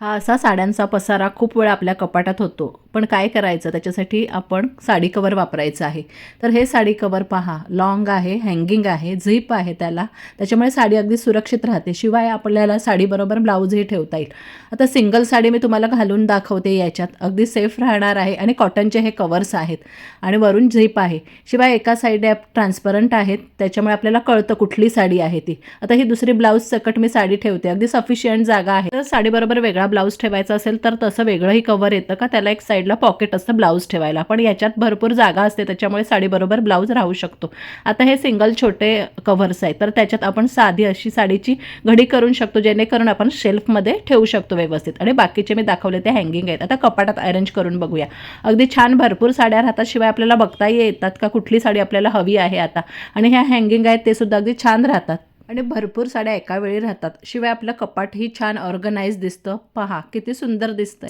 हा असा साड्यांचा पसारा खूप वेळा आपल्या कपाटात होतो. पण काय करायचं? त्याच्यासाठी आपण साडी कवर वापरायचं आहे. तर हे साडी कवर पहा. लॉंग आहे हँगिंग आहे झिप आहे त्याला. त्याच्यामुळे साडी अगदी सुरक्षित राहते. शिवाय आपल्याला साडीबरोबर ब्लाऊजही ठेवता येईल. आता सिंगल साडी मी तुम्हाला घालून दाखवते याच्यात. अगदी सेफ राहणार आहे आणि कॉटनचे हे कवर्स आहेत. आणि वरून झिप आहे. शिवाय एका साईडने ट्रान्सपरंट आहेत. त्याच्यामुळे आपल्याला कळतं कुठली साडी आहे ती. आता ही दुसरी ब्लाऊज सकट मी साडी ठेवते. अगदी सफिशियंट जागा आहे. तर साडीबरोबर वेगळा ब्लाऊज ठेवायचा असेल तर तसं वेगळंही कवर येतं का? त्याला एक साईडला पॉकेट असतं ब्लाऊज ठेवायला. पण याच्यात भरपूर जागा असते त्याच्यामुळे साडीबरोबर ब्लाऊज राहू शकतो. आता हे सिंगल छोटे कव्हर्स आहेत तर त्याच्यात आपण साधी अशी साडीची घडी करून शकतो जेणेकरून आपण शेल्फमध्ये ठेवू शकतो व्यवस्थित. आणि बाकीचे मी दाखवले ते हँगिंग आहेत. आता कपाटात अरेंज करून बघूया. अगदी छान भरपूर साड्या राहतात शिवाय आपल्याला बघताही येतात का? कुठली साडी आपल्याला हवी आहे आता? आणि ह्या हँगिंग आहेत ते सुद्धा अगदी छान राहतात. आणि भरपूर साड्या एका वेळी राहतात. शिवाय आपलं कपाटही छान ऑर्गनाईज दिसतं. पहा किती सुंदर दिसतं